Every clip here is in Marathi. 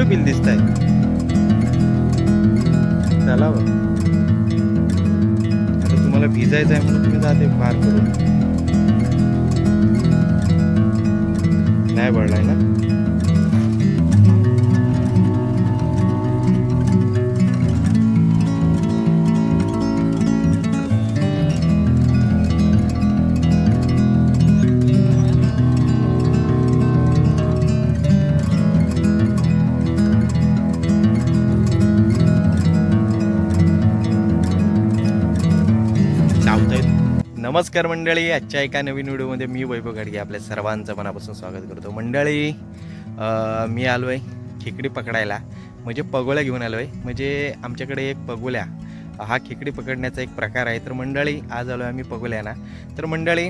कुठं बिल दिसत आहे चला आता तुम्हाला भिजायचं आहे म्हणून तुम्ही जाते पार करून नाही पडलाय ना? नमस्कार मंडळी. आजच्या एका नवीन व्हिडिओमध्ये मी वैभव गाडगे आपल्या सर्वांचं मनापासून स्वागत करतो. मंडळी मी आलो आहे खेकडी पकडायला. म्हणजे पगोल्या घेऊन आलो आहे म्हणजे आमच्याकडे एक पगोल्या हा खेकडी पकडण्याचा एक प्रकार आहे. तर मंडळी आज आलो आहे आम्ही पगोल्याना तर मंडळी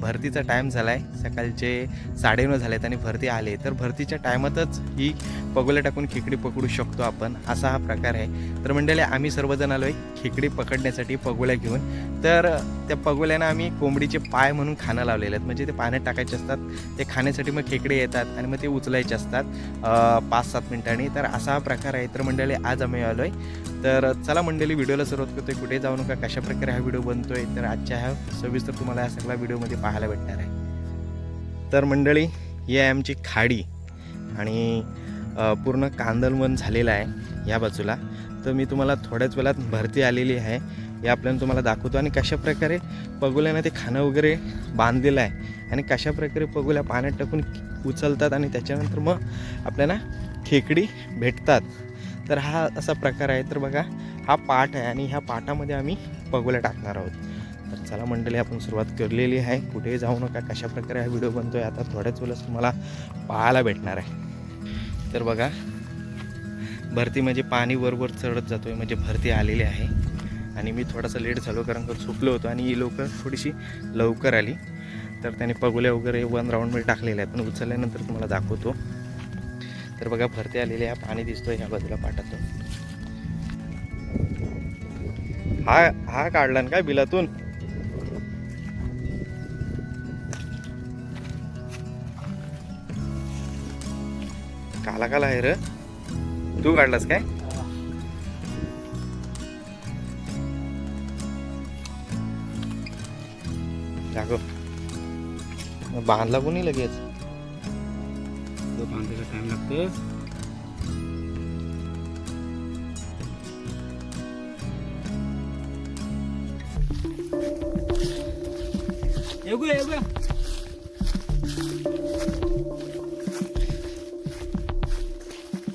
भरतीचा टाईम झाला आहे सकाळचे साडेनऊ आहेत आणि भरती आले. तर भरतीच्या टायमातच ही पगोल्या टाकून खेकडी पकडू शकतो आपण असा हा प्रकार आहे. तर मंडळी आम्ही सर्वजण आलो आहे खेकडी पकडण्यासाठी पगोल्या घेऊन. तर त्या पगोल्यानं आम्ही कोंबडीचे पाय म्हणून खाणं लावलेले आहेत. म्हणजे ते पाण्यात टाकायचे असतात. ते खाण्यासाठी मग खेकडे येतात आणि मग ते उचलायचे असतात पाच सात मिनिटांनी. तर असा हा प्रकार आहे. तर मंडळी आज आम्ही आलो आहे तर चला मंडळी व्हिडिओला सुरुवात करतोय. कुठे जाऊ नका कशा प्रकारे हा व्हिडिओ बनतोय. तर आजच्या ह्या सविस्तर तुम्हाला या सगळ्या व्हिडिओमध्ये पाहायला भेटणार आहे. तर मंडळी ही आहे आमची खाडी आणि पूर्ण कांदलवन झालेलं आहे या बाजूला. तर मी तुम्हाला थोड्याच वेळात भरती आलेली आहे. हे आपल्याला तुम्हाला दाखवतो आणि कशा प्रकारे पगोल्यानं ते खाणं वगैरे बांधलेलं आहे आणि कशा प्रकारे पगोल्या पाण्यात टाकून उचलतात आणि त्याच्यानंतर मग आपल्याला खेकडी भेटतात. तर हा असा प्रकार आहे. तर बघा हा पाठ आहे आणि ह्या पाठामध्ये आम्ही पगोल्या टाकणार आहोत. तर चला मंडळी आपण सुरुवात करलेली आहे. कुठेही जाऊ नका कशा प्रकारे हा व्हिडिओ बनतोय आता थोड्याच वेळेस तुम्हाला पाहायला भेटणार आहे. तर बघा भरती म्हणजे पाणी वरवर चढत जातोय म्हणजे भरती आलेली आहे. आणि मी थोडासा लेट झालो कारण का चुकलो होतो आणि ही लवकर थोडीशी लवकर आली. तर त्याने पगोल्या वगैरे वन राऊंडमध्ये टाकलेल्या आहेत पण उचलल्यानंतर तुम्हाला दाखवतो. तर बघा भरती आलेली आहे पाणी दिसतोय ह्या बाजूला पाटातून. हा हा काढला ना काय बिलातून? काला काला आहे र. तू काढलास काय? दाखव बांधला कोणी लगेच? बांधायला टाइम लागतो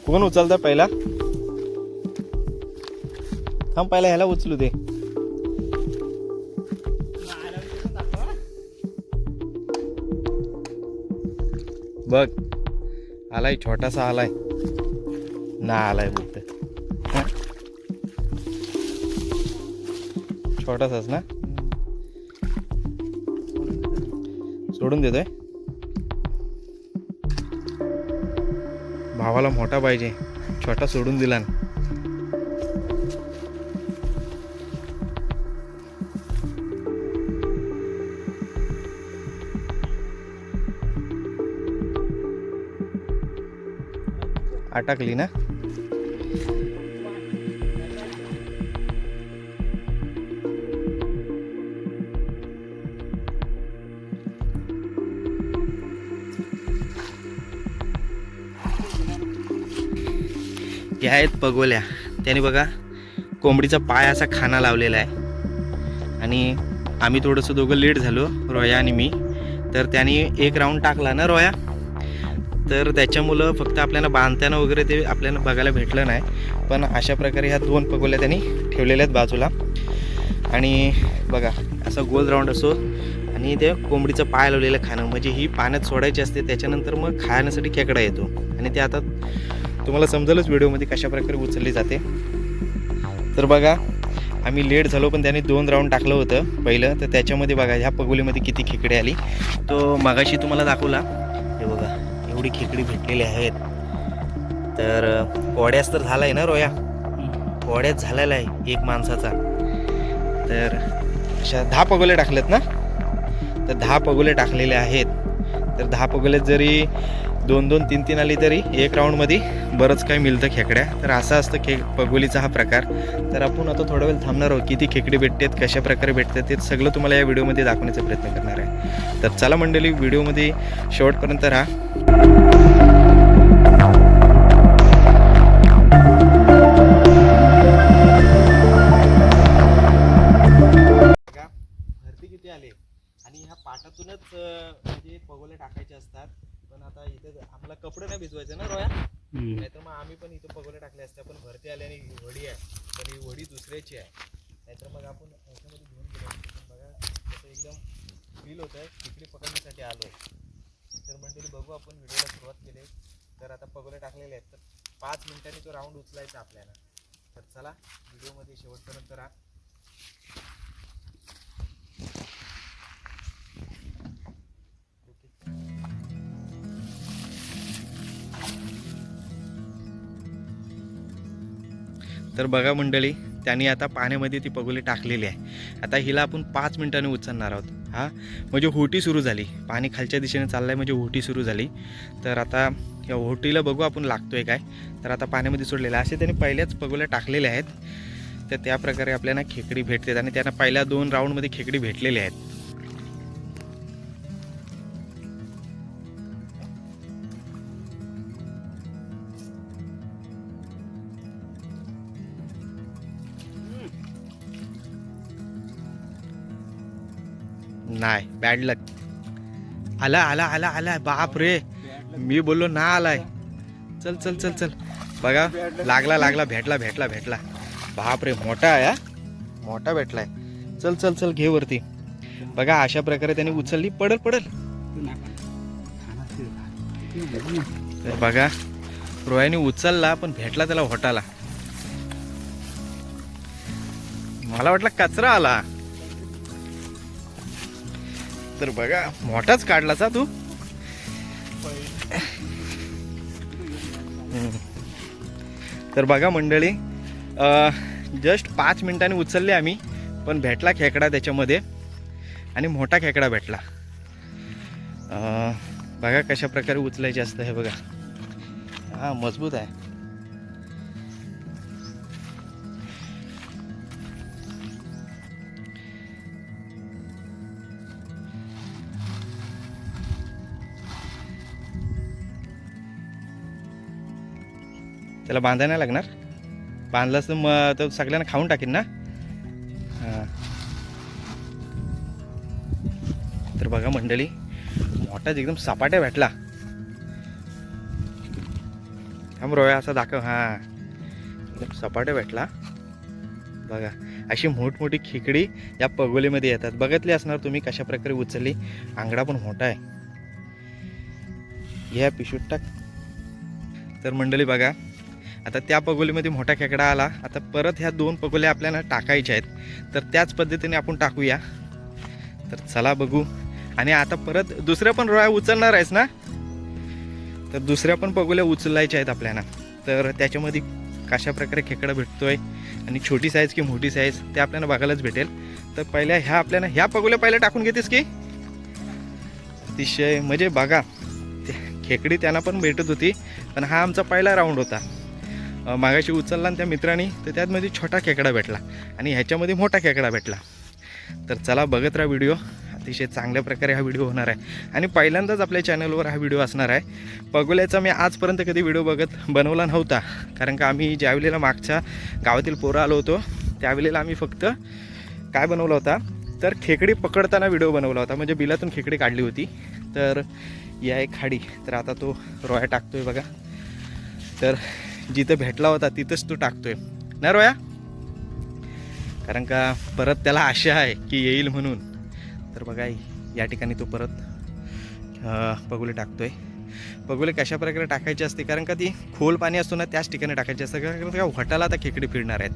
कोण उचलता पहिला? थांब पहिला ह्याला उचलू दे. बघ आलाय छोटासा आलाय. ना आलाय बोलत छोटासाच ना? सोडून देतोय? भावाला मोठा पाहिजे. छोटा सोडून दिला ना. अटकली ना? या आहेत पगोल्या. त्याने बघा कोंबडीचा पाय असा खाना लावलेला आहे. आणि आम्ही थोडंसं दोघं लेट झालो रोया आणि मी. तर त्याने एक राऊंड टाकला ना रोया? तर त्याच्यामुळं फक्त आपल्याला बांधताना वगैरे ते आपल्याला बघायला भेटलं नाही. पण अशा प्रकारे ह्या दोन पगोल्या त्यांनी ठेवलेल्या आहेत बाजूला. आणि बघा असा गोल राऊंड असो आणि ते कोंबडीचं पाय लावलेलं खाणं. म्हणजे ही पाण्यात सोडायची असते त्याच्यानंतर मग खाण्यासाठी खेकडा येतो. आणि ते आता तुम्हाला समजेलच व्हिडिओमध्ये कशा प्रकारे उचलली जाते. तर बघा आम्ही लेट झालो पण त्याने दोन राऊंड टाकलं होतं पहिलं. तर त्याच्यामध्ये बघा ह्या पगोलीमध्ये किती खेकडे आली. तो मगाशी तुम्हाला दाखवला. हे बघा एवढी खेकडी भेटलेली आहेत. तर पोड्याच तर झाला आहे ना रोया? पोड्याच झालेला आहे एक माणसाचा. तर अशा दहा पगोले टाकलेत ना? तर दहा पगोले टाकलेले आहेत. तर दहा पगोले जरी दोन दोन तीन तीन आली तरी एक राऊंडमध्ये बरंच काही मिळतं खेकड्या. तर असा असतं खे पगोलीचा हा प्रकार. तर आपण आता थोडा वेळ थांबणार आहोत किती खेकडे भेटतात कशा प्रकारे भेटतात ते सगळं तुम्हाला या व्हिडिओमध्ये दाखवण्याचा प्रयत्न करणार आहे. तर चला मंडळी व्हिडिओमध्ये शेवटपर्यंत राहा. किती आले? आणि ह्या पाटातूनच म्हणजे पगोले टाकायचे असतात आता इथे आपला कपडे नाही भिजवायचे ना रोया? नाहीतर मग आम्ही पण इथे पगोले टाकले असते. पण भरती आली आणि ही वडी आहे. पण ही वडी दुसऱ्याची आहे. नाहीतर मग आपण ह्याच्यामध्ये घेऊन गेलो. पण बघा कसं एकदम फील होत आहे खेकडी पकडण्यासाठी आलो. तर मंडळी बघू आपण व्हिडिओला सुरुवात केली. तर आता पगोले टाकलेले आहेत. तर पाच मिनिटांनी तो राऊंड उचलायचा आपल्याला. तर चला व्हिडिओमध्ये शेवटपर्यंत राहा. तर बघा मंडळी त्यांनी आता पाण्यामध्ये ती पगोली टाकलेली आहे. आता हिला आपण पाच मिनिटांनी उचलणार आहोत. हा? म्हणजे होटी सुरू झाली. पाणी खालच्या दिशेने चाललं आहे म्हणजे होटी सुरू झाली. तर आता या होटीला बघू आपण लागतो आहे काय. तर आता पाण्यामध्ये सोडलेलं असे त्यांनी पहिल्याच पगोल्या टाकलेल्या आहेत. तर त्या प्रकारे आपल्याला खेकडी भेटतात आणि त्यांना पहिल्या दोन राऊंडमध्ये खेकडी भेटलेल्या आहेत. नाही बॅड लक आला आला आला आला बाप रे. मी बोललो ना आलाय. चल चल चल चल. बघा लागला लागला भेटला भेटला भेटला. बाप रे मोठा आहे मोठा भेटलाय. चल चल चल घे वरती. बघा अशा प्रकारे त्याने उचलली. पडल पडल. तर बघा रोयाने उचलला पण भेटला त्याला होटाला. मला वाटलं कचरा आला. तर बघा मोठाच काढलाचा तू. तर बघा मंडळी जस्ट पाच मिनिटांनी उचलले आम्ही पण भेटला खेकडा त्याच्यामध्ये आणि मोठा खेकडा भेटला. बघा कशा प्रकारे उचलायचे असतं हे बघा. हां मजबूत आहे. त्याला बांधायला नाही लागणार. बांधलास तर मग तो सगळ्यांना खाऊन टाकेन ना. हां. तर बघा मंडळी मोठाच एकदम सपाट्या भेटला. थांब रोया असा दाखव. हां. एकदम सपाट्या भेटला. बघा अशी मोठमोठी खेकडी या पगोलीमध्ये येतात. बघितली असणार तुम्ही कशा प्रकारे उचलली. आंगडा पण मोठा आहे. घ्या पिशूट टाक. तर मंडळी बघा आता त्या पगोलीमध्ये मोठा खेकडा आला. आता परत ह्या दोन पगोल्या आपल्याला टाकायच्या आहेत. तर त्याच पद्धतीने आपण टाकूया. तर चला बघू. आणि आता परत दुसऱ्या पण रोया उचलणार आहेस ना? तर दुसऱ्या पण पगोल्या उचलायच्या आहेत आपल्याला. तर त्याच्यामध्ये कशा प्रकारे खेकडा भेटतोय आणि छोटी साईज की मोठी साईज ते आपल्याला बघायलाच भेटेल. तर पहिल्या ह्या आपल्याला ह्या पगोल्या पहिल्या टाकून घेतेस की? अतिशय म्हणजे बघा खेकडी त्यांना पण भेटत होती पण हा आमचा पहिला राऊंड होता. मागाशी उचलला आणि त्या मित्राने तर त्यातमध्ये छोटा खेकडा भेटला आणि ह्याच्यामध्ये मोठा खेकडा भेटला. तर चला बघत राहा व्हिडिओ. अतिशय चांगल्या प्रकारे हा व्हिडिओ होणार आहे. आणि पहिल्यांदाच आपल्या चॅनलवर हा व्हिडिओ असणार आहे. पगोल्याचा मी आजपर्यंत कधी व्हिडिओ बघत बनवला नव्हता. कारण का आम्ही ज्यावेळेला मागच्या गावातील पोरं आलो होतो त्यावेळेला आम्ही फक्त काय बनवला होता तर खेकडी पकडताना व्हिडिओ बनवला होता. म्हणजे बिलातून खेकडी काढली होती. तर या एक खाडी तर आता तो रोया टाकतोय बघा. तर जिथं भेटला होता तिथंच तो टाकतोय. ना रोया? कारण का परत त्याला आशा आहे की येईल म्हणून. तर बघा या ठिकाणी तो परत बगुले टाकतोय. बगुले कशा प्रकारे टाकायचे असते? कारण का ती खोल पाणी असतो ना त्याच ठिकाणी टाकायचे असतं. कारण का वटाला आता खेकडे फिरणार आहेत.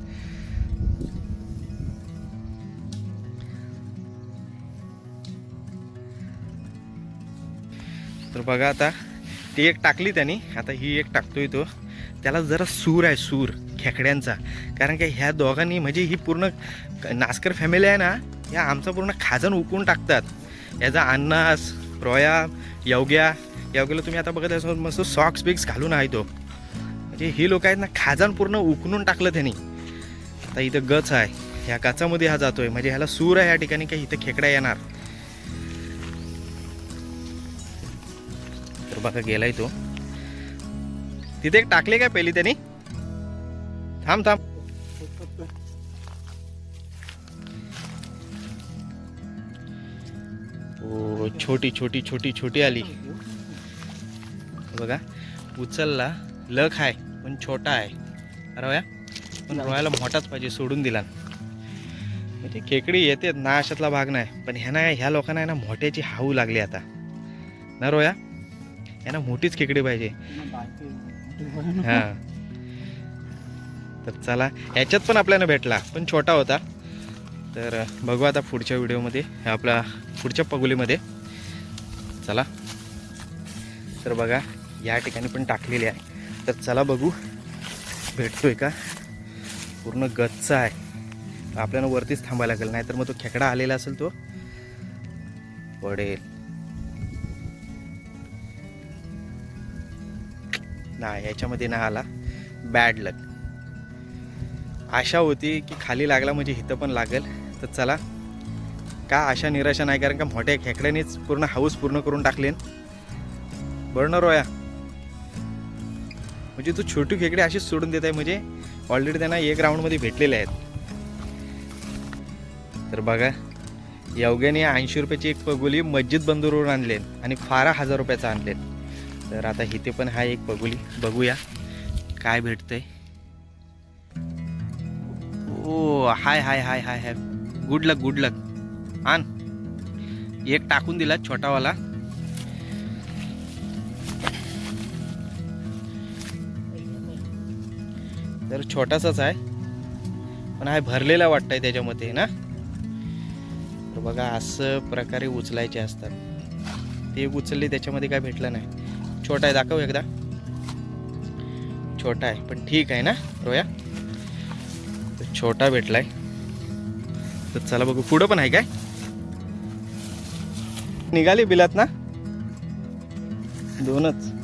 तर बघा आता ती एक टाकली त्यांनी. आता ही एक टाकतोय तो. त्याला जरा सूर आहे सूर खेकड्यांचा. कारण की ह्या दोघांनी म्हणजे ही पूर्ण नास्कर फॅमिली आहे ना या आमचा पूर्ण खाजण उकळून टाकतात. याचा अन्नास रोया योग्या योग्याला तुम्ही आता बघत असाल मस्त सॉक्स बिक्स घालून आहे तो. म्हणजे ही लोक आहेत ना खाजान पूर्ण उकणून टाकलं त्यांनी. आता इथं गच आहे. ह्या गचामध्ये हा जातोय. म्हणजे ह्याला सूर आहे या ठिकाणी काही इथं खेकडा येणार. तर बघा गेलाय तो. तिथे एक टाकले काय पहिली त्यांनी? थांब थांब. ओ छोटी छोटी छोटी छोटी आली. बघा उचलला लख आहे पण छोटा आहे. रोया पण रोयाला मोठाच पाहिजे सोडून दिला. म्हणजे खेकडी येते ना अशातला भाग नाही. पण ह्यांना ह्या लोकांना ना मोठ्याची हाऊ लागली आता. ना रोया यांना मोठीच खेकडी पाहिजे. हा. तर चला ह्याच्यात पण आपल्याला भेटला पण छोटा होता. तर बघू आता पुढच्या व्हिडिओमध्ये आपला पुढच्या पगुलीमध्ये. चला. तर बघा या ठिकाणी पण टाकलेली आहे. तर चला बघू भेटतोय का? पूर्ण गच्चा आहे. आपल्याला वरतीच थांबायला लागेल नाहीतर मग तो खेकडा आलेला असेल तो. पडेल. नाही याच्यामध्ये ना आला. बॅड लक आशा होती की खाली लागला म्हणजे इथं पण लागेल. तर चला का आशा निराशा नाही? कारण का मोठ्या खेकड्यानेच पूर्ण हाऊस पूर्ण करून टाकलेन बरं ना रोया. म्हणजे तू छोटी खेकडे अशीच सोडून देत आहे म्हणजे ऑलरेडी त्यांना एक राऊंडमध्ये भेटलेले आहेत. तर बघा योग्याने ऐंशी रुपयाची एक पगोली मस्जिद बंदूरवरून आणलेन आणि फारा हजार रुपयाचा आणलेत तर आता इथे पण हा एक बघुली. बघूया काय भेटतंय. ओ हाय हाय हाय हाय हाय. गुड लक गुड लक आण. एक टाकून दिला छोटावाला. तर छोटासाच आहे. पण हा भरलेला वाटतंय त्याच्यामध्ये ना? तर बघा असं प्रकारे उचलायचे असतात. ते उचलले त्याच्यामध्ये काय भेटलं नाही. छोटा आहे दाखव एकदा. छोटा आहे पण ठीक आहे ना रोया? तर छोटा भेटलाय. तर चला बघू पुढं पण आहे काय? निघाली बिलात ना? दोनच.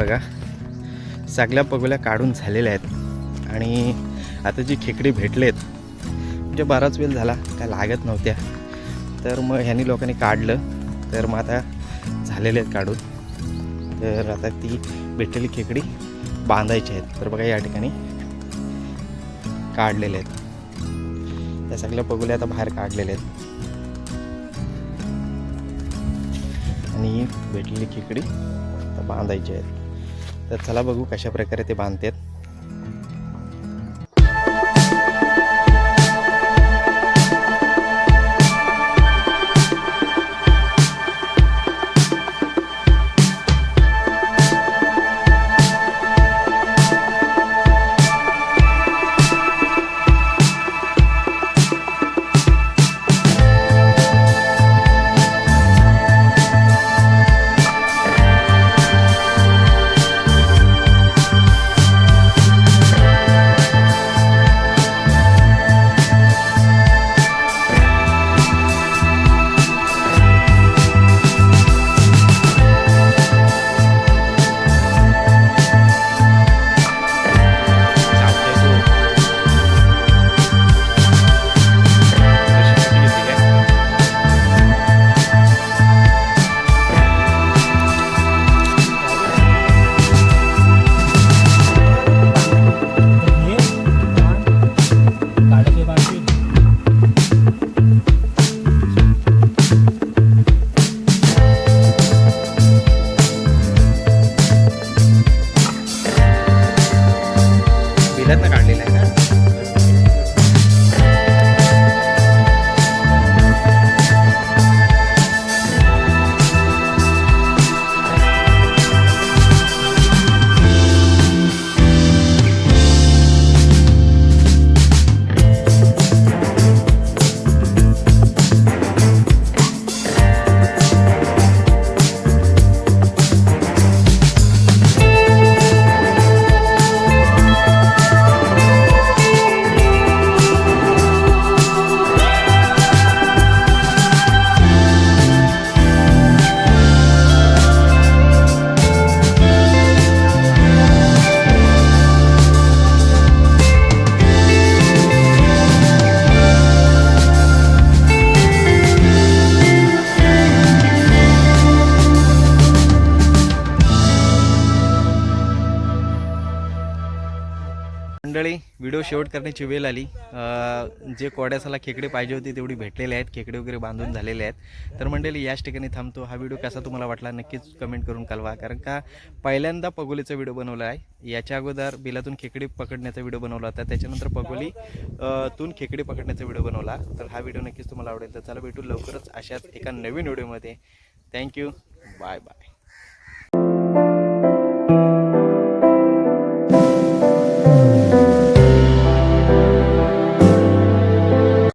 बघा. सगळ्या पगोल्या काढून झालेल्या आहेत. आणि आता जी खेकडी भेटलेत म्हणजे बराच वेळ झाला काय लागत नव्हत्या. तर मग ह्यांनी लोकांनी काढलं. तर मग आता झालेले आहेत काढून. तर आता ती भेटलेली खेकडी बांधायची आहेत. तर बघा या ठिकाणी काढलेले आहेत. त्या सगळ्या पगुल्या आता बाहेर काढलेल्या आहेत. आणि भेटलेली खेकडी आता बांधायची आहेत. तर चला बघू कशा प्रकारे ते बांधतात. व्हिडिओ शेवट करण्याची वेळ आली. जे कोड्यासाला खेकडे पाहिजे होते तेवढी भेटलेले आहेत. खेकडे वगैरे बांधून झालेले आहेत. तर मंडळी याच ठिकाणी थांबतो. हा व्हिडिओ कसा तुम्हाला वाटला नक्कीच कमेंट करून कळवा. कारण का पहिल्यांदा पगोलीचा व्हिडिओ बनवला आहे. याच्या अगोदर बिलातून खेकडे पकडण्याचा व्हिडिओ बनवला होता. त्याच्यानंतर पगोली तून खेकडे पकडण्याचा व्हिडिओ बनवला. तर हा व्हिडिओ नक्कीच तुम्हाला आवडेल. तर चला भेटू लवकरच अशाच एका नवीन व्हिडिओमध्ये थँक्यू बाय बाय